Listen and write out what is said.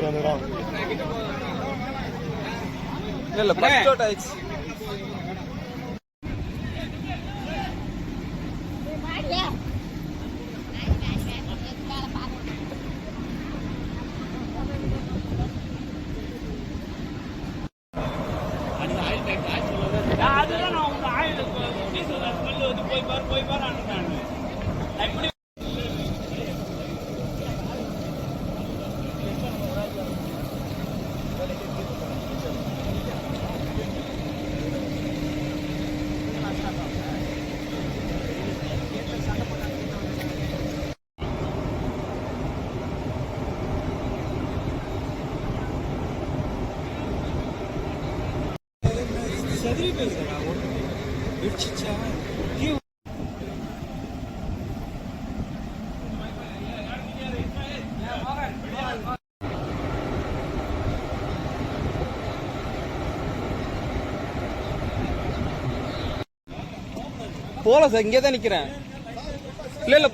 வந்துடும் இல்ல first out ஆயிடுச்சு. அதுதான் நான் உங்க ஆயுத போய் பாரு போய் பாரு. போல சார் இங்கே தான் நிக்கிறேன். இல்லை இல்லை